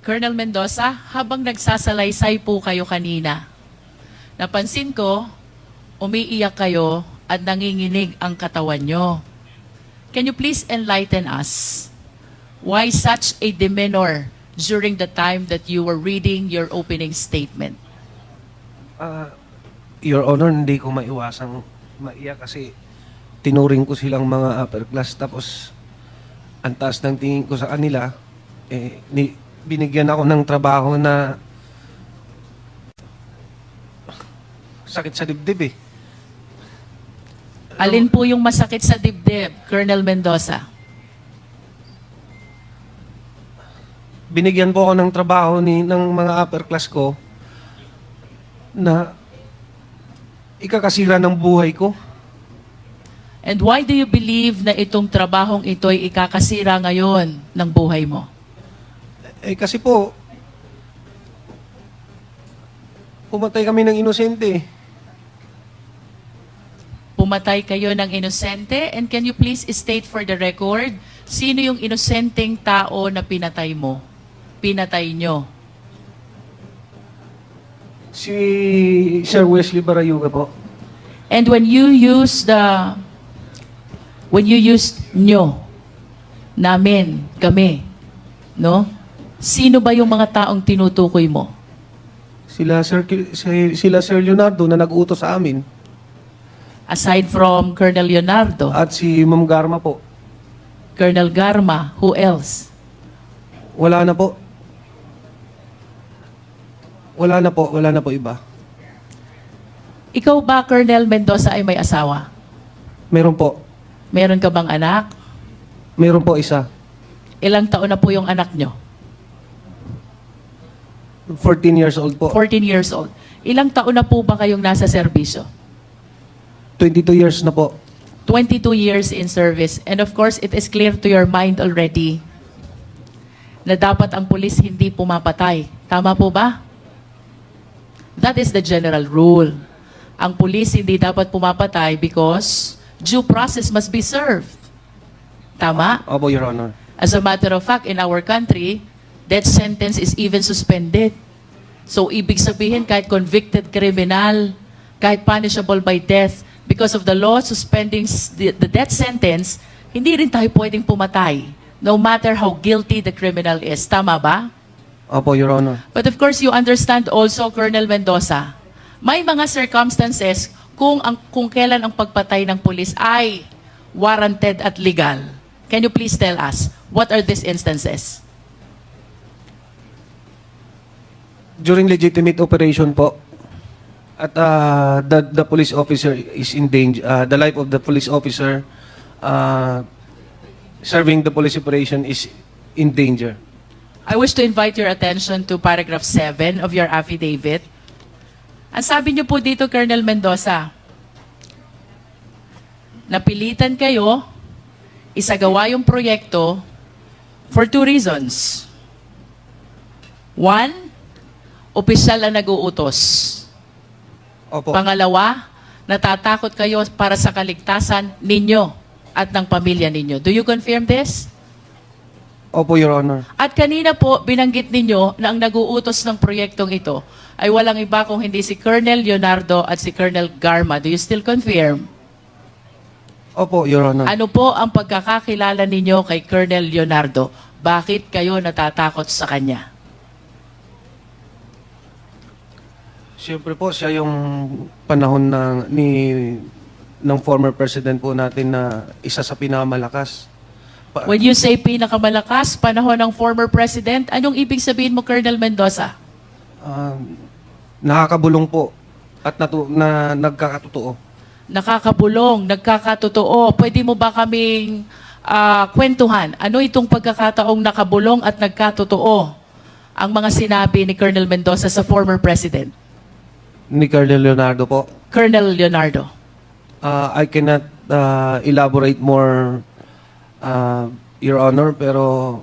Colonel Mendoza, habang nagsasalaysay po kayo kanina, napansin ko, umiiyak kayo at nanginginig ang katawan nyo. Can you please enlighten us? Why such a demeanor during the time that you were reading your opening statement? Ah, Your Honor, hindi ko maiwasang maiyak kasi tinuring ko silang mga upper class tapos ang taas ng tingin ko sa kanila eh ni, binigyan ako ng trabaho na sakit sa dibdib eh. Alin po yung masakit sa dibdib, Colonel Mendoza? Binigyan po ako ng trabaho ni ng mga upper class ko na ikakasira ng buhay ko. And why do you believe na itong trabahong ito ay ikakasira ngayon ng buhay mo? Eh kasi po, pumatay kami ng inosente. Pumatay kayo ng inosente? And can you please state for the record, sino yung inosenteng tao na pinatay mo? Pinatay nyo? Si Sir Wesley Barayuga po. And when you use the, when you use nyo, namin, kami, no? Sino ba yung mga taong tinutukoy mo? Sila Sir, si- sila Sir Leonardo na nag-utos sa amin. Aside from Colonel Leonardo, At si Ma'am Garma po. Colonel Garma, who else? Wala na po. Wala na po, wala na po iba. Ikaw ba, Colonel Mendoza, ay may asawa? Meron po. Meron ka bang anak? Meron po isa. Ilang taon na po yung anak nyo? 14 years old po. 14 years old. Ilang taon na po ba kayong nasa serbisyo? 22 years na po. 22 years in service. And of course, it is clear to your mind already na dapat ang pulis hindi pumapatay. Tama po ba? That is the general rule. Ang pulis hindi dapat pumapatay because due process must be served. Tama? Opo, Your Honor. As a matter of fact, in our country, death sentence is even suspended. So, ibig sabihin, kahit convicted criminal, kahit punishable by death, because of the law suspending the, the death sentence, hindi rin tayo pwedeng pumatay, no matter how guilty the criminal is. Tama ba? Opo, Your Honor. But of course, you understand also, Colonel Mendoza, may mga circumstances kung, ang, kung kailan ang pagpatay ng pulis ay warranted at legal. Can you please tell us, what are these instances? During legitimate operation po, at uh, the, the police officer is in danger, uh, the life of the police officer uh, serving the police operation is in danger. I wish to invite your attention to paragraph 7 of your affidavit. Ang sabi niyo po dito, Colonel Mendoza, napilitan kayo isagawa yung proyekto for two reasons. One, opisyal ang nag-uutos. Opo. Pangalawa, natatakot kayo para sa kaligtasan ninyo at ng pamilya ninyo. Do you confirm this? Opo, Your Honor. At kanina po, binanggit ninyo na ang nag-uutos ng proyektong ito ay walang iba kung hindi si Colonel Leonardo at si Colonel Garma. Do you still confirm? Opo, Your Honor. Ano po ang pagkakakilala ninyo kay Colonel Leonardo? Bakit kayo natatakot sa kanya? Siyempre po, siya yung panahon na ni ng former president po natin na isa sa pinakamalakas. Pa- When you say pinakamalakas, panahon ng former president, anong ibig sabihin mo, Colonel Mendoza? Um, nakakabulong po at natu- na nagkakatotoo. Nakakabulong, nagkakatotoo. Pwede mo ba kaming ah, kwentuhan? Ano itong pagkakataong nakabulong at nagkatotoo? Ang mga sinabi ni Colonel Mendoza sa former president, Ni Colonel Leonardo po. Colonel Leonardo. Uh, I cannot uh, elaborate more, uh, Your Honor, pero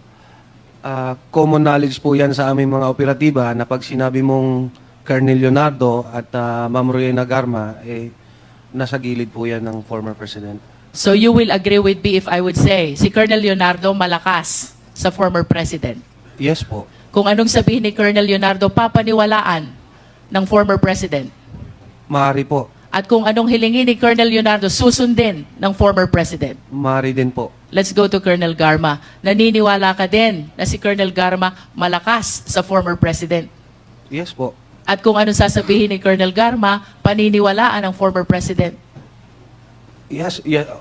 uh, common knowledge po yan sa aming mga operatiba na pag sinabi mong Colonel Leonardo at uh, Ma'am Rowena Garma, eh, nasa gilid po yan ng former president. So you will agree with me if I would say, si Colonel Leonardo malakas sa former president. Yes po. kung anong sabihin ni Colonel Leonardo, papaniwalaan ng former president. Maaari po. At kung anong hilingin ni Colonel Leonardo, susundin ng former president. Maaari din po. Let's go to Colonel Garma. Naniniwala ka din na si Colonel Garma malakas sa former president. Yes po. At kung anong sasabihin ni Colonel Garma, paniniwalaan ng former president. Yes, yeah.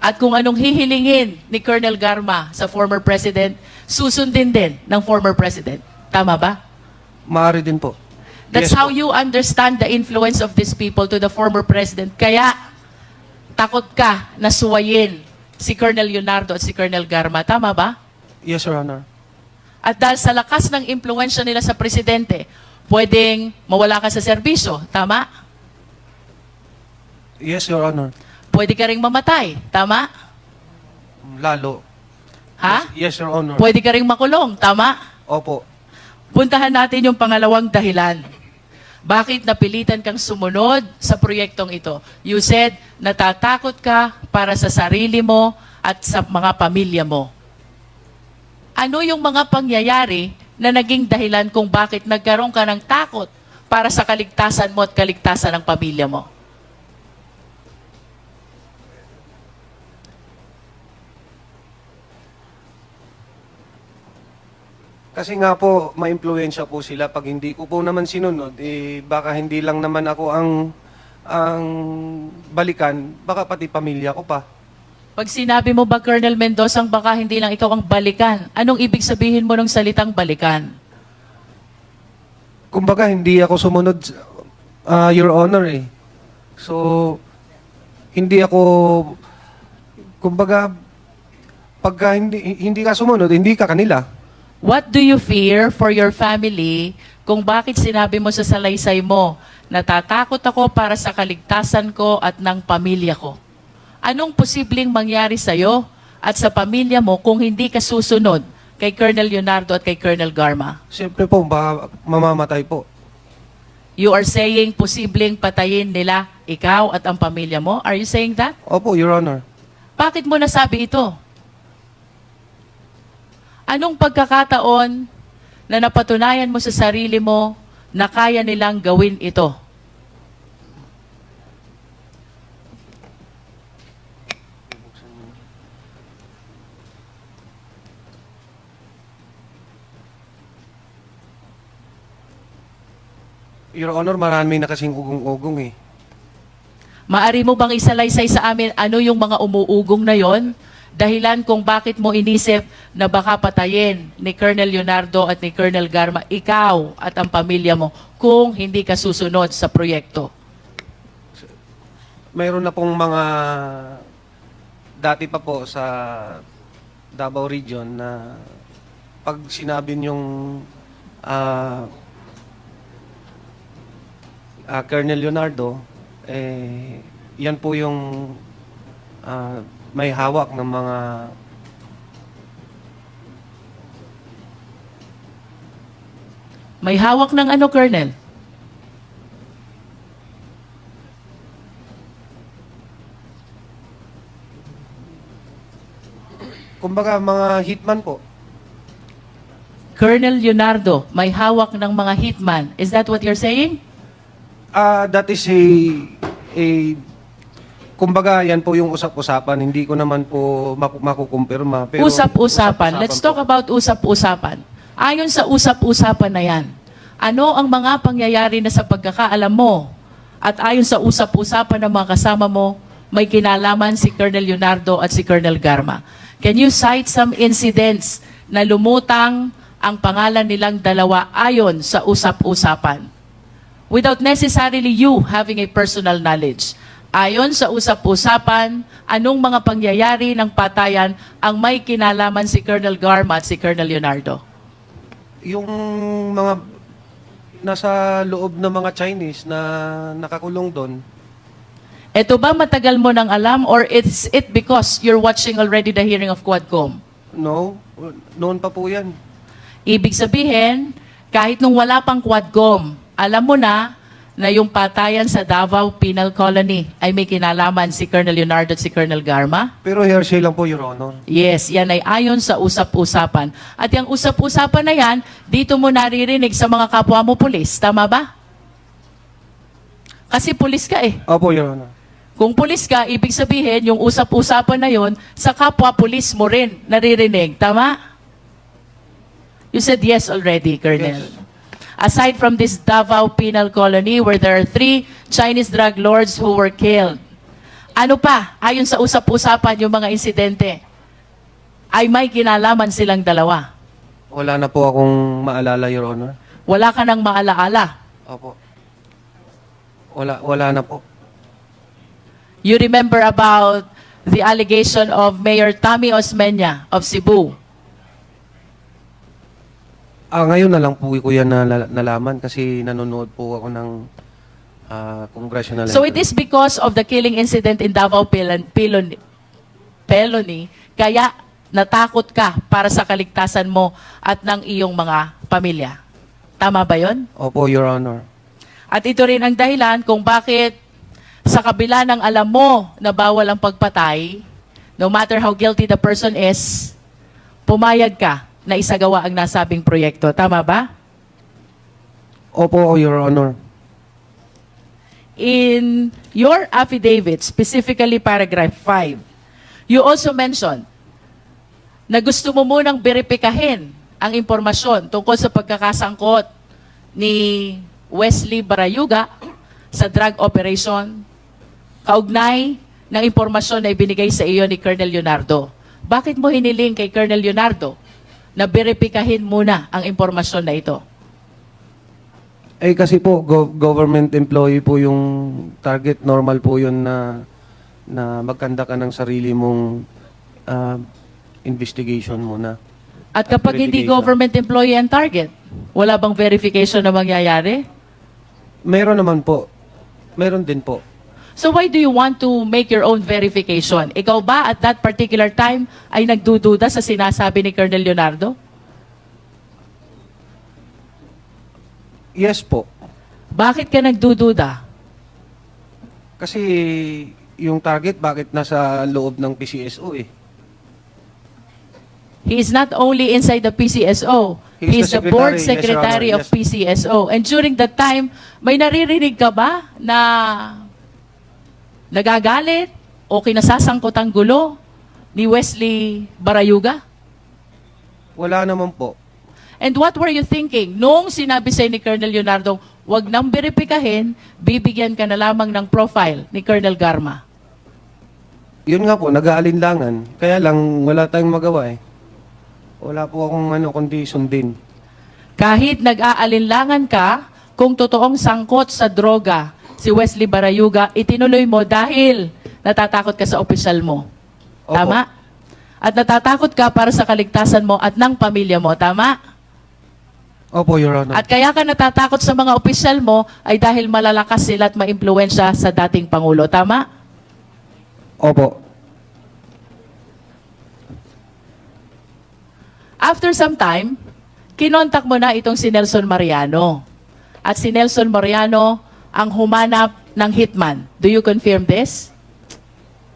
At kung anong hihilingin ni Colonel Garma sa former president, susundin din ng former president. Tama ba? Maaari din po. That's Yes how you understand the influence of these people to the former president. Kaya, takot ka na suwayin si Colonel Leonardo at si Colonel Garma. Tama ba? Yes, Your Honor. At dahil sa lakas ng impluensya nila sa presidente, pwedeng mawala ka sa serbisyo. Tama? Yes, Your Honor. Pwede ka ring mamatay. Tama? Lalo. Ha? Yes, Your Honor. Pwede ka ring makulong. Tama? Opo. Puntahan natin yung pangalawang dahilan. Bakit napilitan kang sumunod sa proyektong ito? You said, natatakot ka para sa sarili mo at sa mga pamilya mo. Ano yung mga pangyayari na naging dahilan kung bakit nagkaroon ka ng takot para sa kaligtasan mo at kaligtasan ng pamilya mo? Kasi nga po, maimpluwensya po sila. Pag hindi ko po naman sinunod, eh, baka hindi lang naman ako ang ang balikan, baka pati pamilya ko pa. Pag sinabi mo ba, Colonel Mendoza, ang baka hindi lang ikaw ang balikan, anong ibig sabihin mo ng salitang balikan? Kumbaga, hindi ako sumunod, ah, Your Honor eh. So, hindi ako, kumbaga, pagka hindi, hindi ka sumunod, hindi ka kanila. What do you fear for your family kung bakit sinabi mo sa salaysay mo, natatakot ako para sa kaligtasan ko at ng pamilya ko? Anong posibleng mangyari sa'yo at sa pamilya mo kung hindi ka susunod kay Colonel Leonardo at kay Colonel Garma? Siyempre po, baka mamamatay po. You are saying posibleng patayin nila ikaw at ang pamilya mo? Are you saying that? Opo, Your Honor. Bakit mo nasabi ito? Anong pagkakataon na napatunayan mo sa sarili mo na kaya nilang gawin ito? Your Honor, marami na kasing ugong-ugong eh. Maari mo bang isalaysay sa amin ano yung mga umuugong na yon? Dahilan kung bakit mo inisip na baka patayin ni Colonel Leonardo at ni Colonel Garma, ikaw at ang pamilya mo, kung hindi ka susunod sa proyekto. Mayroon na pong mga dati pa po sa Davao region na pag sinabi niyong ah ah, Colonel Leonardo, eh, yan po yung ah, may hawak ng mga May hawak ng ano, Colonel? kumbaga mga hitman po. Colonel Leonardo, may hawak ng mga hitman. Is that what you're saying? Ah, that is a a kumbaga yan po yung usap-usapan. Hindi ko naman po maku- makukumpirma. Pero Usap-usapan. Let's talk po. about usap-usapan. Ayon sa usap-usapan na yan, ano ang mga pangyayari na sa pagkakaalam mo at ayon sa usap-usapan ng mga kasama mo, may kinalaman si Colonel Leonardo at si Colonel Garma. Can you cite some incidents na lumutang ang pangalan nilang dalawa ayon sa usap-usapan? Without necessarily you having a personal knowledge. Ayon sa usap-usapan, anong mga pangyayari ng patayan ang may kinalaman si Colonel Garma at si Colonel Leonardo? Yung mga nasa loob ng mga Chinese na nakakulong doon, Ito ba matagal mo nang alam or it's it because you're watching already the hearing of Quadcom? no, noon pa po yan. Ibig sabihin, kahit nung wala pang Quadcom, alam mo na na yung patayan sa Davao Penal Colony ay may kinalaman si Colonel Leonardo at si Colonel Garma? Pero hearsay lang po, Your Honor. Yes, yan ay ayon sa usap-usapan. At yung usap-usapan na yan, dito mo naririnig sa mga kapwa mo pulis. Tama ba? Kasi pulis ka eh. Opo, Your Honor. Kung pulis ka, ibig sabihin, yung usap-usapan na yon sa kapwa pulis mo rin naririnig. Tama? You said yes already, Colonel. Yes. Aside from this Davao Penal Colony where there are three Chinese drug lords who were killed, ano pa, ayon sa usap-usapan yung mga insidente, ay may kinalaman silang dalawa. Wala na po akong maalala, Your Honor. Wala ka nang maalaala. Opo. Wala, wala na po. You remember about the allegation of Mayor Tommy Osmeña of Cebu. Ah, ngayon na lang po ko yan nala- nalaman kasi nanonood po ako ng ah, congressional. So it is because of the killing incident in Davao Pelon, Pelon, Peloni, kaya natakot ka para sa kaligtasan mo at ng iyong mga pamilya. Tama ba yon? Opo, Your Honor. At ito rin ang dahilan kung bakit sa kabila ng alam mo na bawal ang pagpatay, no matter how guilty the person is, pumayag ka na isagawa ang nasabing proyekto. Tama ba? Opo, Your Honor. In your affidavit, specifically paragraph 5, you also mentioned na gusto mo munang beripikahin ang impormasyon tungkol sa pagkakasangkot ni Wesley Barayuga sa drug operation kaugnay ng impormasyon na ibinigay sa iyo ni Colonel Leonardo. Bakit mo hiniling kay Colonel Leonardo na beripikahin muna ang impormasyon na ito? Eh kasi po, gov- government employee po yung target. Normal po yun na, na magkanda ka ng sarili mong ah, investigation muna. At kapag hindi government employee ang target, wala bang verification na mangyayari? Meron naman po. Meron din po. So why do you want to make your own verification? Ikaw ba at that particular time ay nagdududa sa sinasabi ni Colonel Leonardo? Yes po. Bakit ka nagdududa? Kasi yung target, bakit nasa loob ng PCSO eh? He is not only inside the PCSO, he is the, the board secretary, yes, of PCSO. And during that time, may naririnig ka ba na nagagalit o kinasasangkot ang gulo ni Wesley Barayuga? Wala naman po. And what were you thinking? Noong sinabi sa'yo ni Colonel Leonardo, wag nang beripikahin, bibigyan ka na lamang ng profile ni Colonel Garma. Yun nga po, nag-aalinlangan. Kaya lang, wala tayong magawa eh. Wala po akong ano, kundi sundin. Kahit nag-aalinlangan ka, kung totoong sangkot sa droga si Wesley Barayuga, itinuloy mo dahil natatakot ka sa opisyal mo. Opo. Tama? At natatakot ka para sa kaligtasan mo at ng pamilya mo. Tama? Opo, Your Honor. At kaya ka natatakot sa mga opisyal mo ay dahil malalakas sila at maimpluwensya sa dating Pangulo. Tama? Opo. After some time, kinontak mo na itong si Nelson Mariano. At si Nelson Mariano ang humanap ng hitman. Do you confirm this?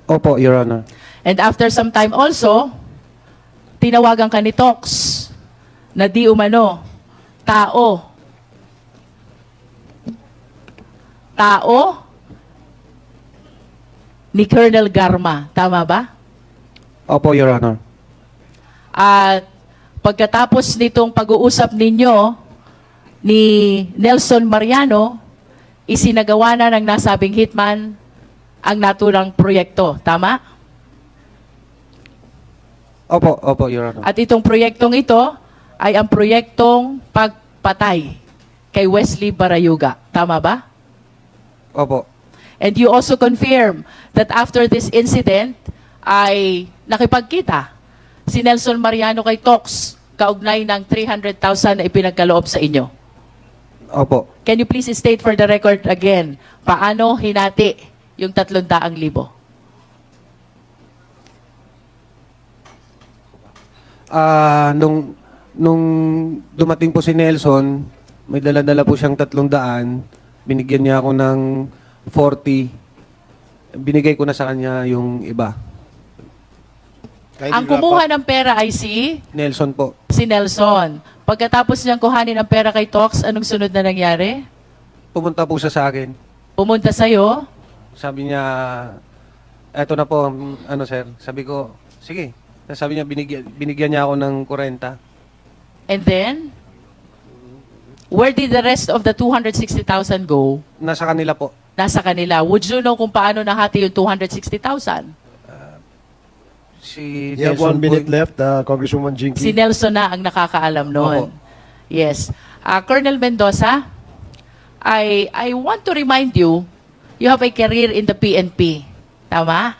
Opo, Your Honor. And after some time also, tinawagan ka ni Tox na di umano, tao. Tao ni Colonel Garma. Tama ba? Opo, Your Honor. At pagkatapos nitong pag-uusap ninyo ni Nelson Mariano, isinagawa na ng nasabing hitman ang naturang proyekto. Tama? Opo, opo, Your Honor. At itong proyektong ito ay ang proyektong pagpatay kay Wesley Barayuga. Tama ba? Opo. And you also confirm that after this incident ay nakipagkita si Nelson Mariano kay Tox kaugnay ng 300,000 na ipinagkaloob sa inyo. Opo. Can you please state for the record again, paano hinati yung 300,000? Ah, nung nung dumating po si Nelson, may dala-dala po siyang tatlong daan. binigyan niya ako ng 40. Binigay ko na sa kanya yung iba. Ang kumuha ng pera ay si, Nelson po. Si Nelson. Pagkatapos niyang kuhanin ang pera kay Tox, anong sunod na nangyari? Pumunta po siya sa akin. Pumunta sa'yo, Sabi niya, eto na po, ano sir. Sabi ko, sige. Sabi niya, binigyan, binigyan niya ako ng 40. and then, where did the rest of the 260,000 go? Nasa kanila po. Nasa kanila. Would you know kung paano nahati yung 260,000? Si You have Nelson one minute po. left, uh, Congresswoman Jinky. Si Nelson na ang nakakaalam noon. Opo. Yes. Ah, Colonel Mendoza, I I want to remind you, you have a career in the PNP. Tama?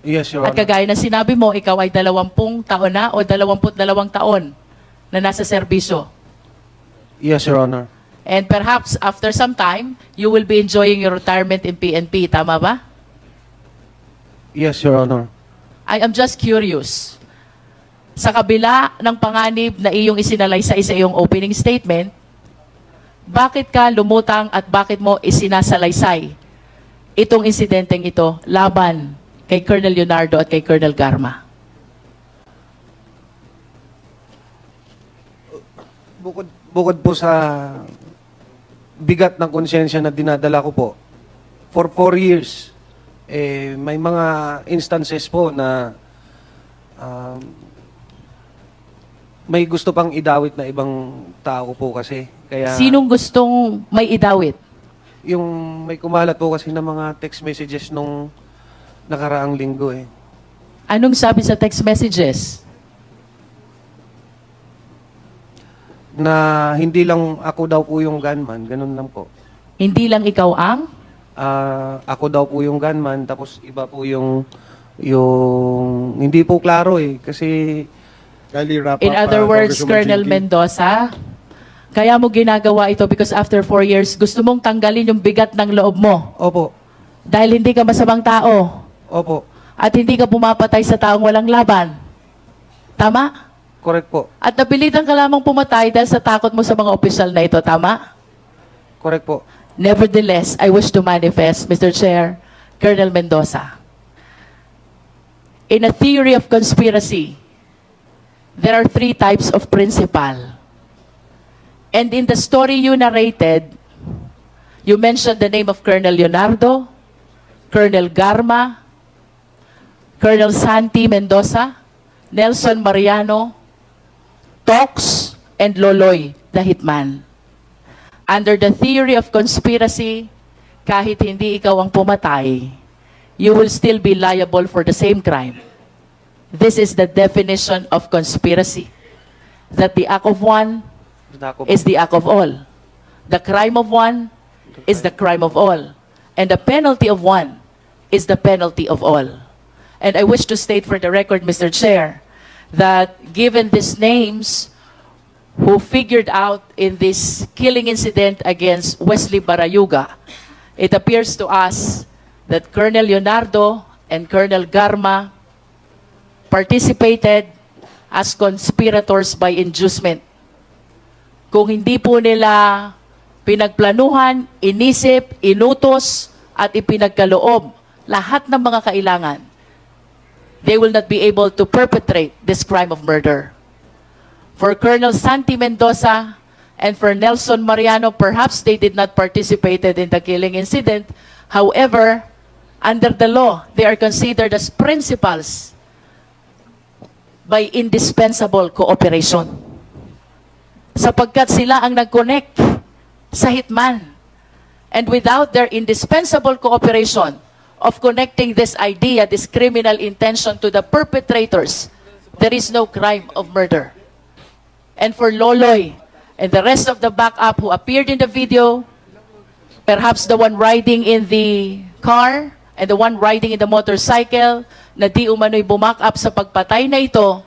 Yes, Your At Honor. kagaya na sinabi mo, ikaw ay dalawampung taon na o dalawamput dalawang taon na nasa serbisyo. Yes, Your Honor. And perhaps after some time, you will be enjoying your retirement in PNP. Tama ba? Yes, Your Honor. I am just curious. Sa kabila ng panganib na iyong isinalaysay sa iyong opening statement, bakit ka lumutang at bakit mo isinasalaysay itong insidenteng ito laban kay Colonel Leonardo at kay Colonel Garma? Bukod, bukod po sa bigat ng konsyensya na dinadala ko po, for four years, eh, may mga instances po na um, may gusto pang idawit na ibang tao po kasi. Kaya Sinong gustong may idawit? yung may kumalat po kasi ng mga text messages nung nakaraang linggo eh. Anong sabi sa text messages? Na hindi lang ako daw po yung gunman, ganun lang po. Hindi lang ikaw ang? Ah, ako daw po yung gunman, tapos iba po yung yung hindi po klaro eh kasi In other uh, words, Colonel. Mendoza, kaya mo ginagawa ito because after four years, gusto mong tanggalin yung bigat ng loob mo. opo, Dahil hindi ka masamang tao. opo, At hindi ka pumapatay sa taong walang laban. Tama? correct po. At napilitan ka lamang pumatay dahil sa takot mo sa mga opisyal na ito. Tama? Correct po. Nevertheless, I wish to manifest, Mr. Chair, Colonel Mendoza. In a theory of conspiracy, there are three types of principal. And in the story you narrated, you mentioned the name of Colonel Leonardo, Colonel Garma, Colonel Santi Mendoza, Nelson Mariano, Tox, and Loloy, the hitman. Under the theory of conspiracy, kahit hindi ikaw ang pumatay, you will still be liable for the same crime. This is the definition of conspiracy. That the act of one is the act of all. The crime of one is the crime of all. And the penalty of one is the penalty of all. And I wish to state for the record, Mr. Chair, that given these names who figured out in this killing incident against Wesley Barayuga, it appears to us that Colonel Leonardo and Colonel Garma participated as conspirators by inducement kung hindi po nila pinagplanuhan, inisip, inutos, at ipinagkaloob lahat ng mga kailangan, they will not be able to perpetrate this crime of murder. For Colonel Santi Mendoza and for Nelson Mariano, perhaps they did not participate in the killing incident. However, under the law, they are considered as principals by indispensable cooperation sapagkat sila ang nag-connect sa hitman. And without their indispensable cooperation of connecting this idea, this criminal intention to the perpetrators, there is no crime of murder. And for Loloy and the rest of the backup who appeared in the video, perhaps the one riding in the car and the one riding in the motorcycle na di umano'y bumak up sa pagpatay na ito,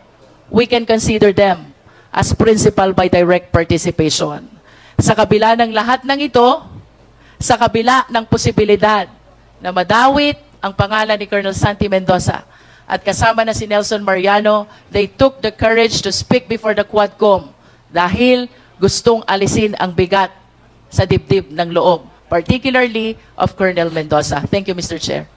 we can consider them as principal by direct participation. Sa kabila ng lahat ng ito, sa kabila ng posibilidad na madawit ang pangalan ni Colonel Santi Mendoza at kasama na si Nelson Mariano, they took the courage to speak before the Quadcom dahil gustong alisin ang bigat sa dibdib ng loob, particularly of Colonel Mendoza. Thank you, Mr. Chair.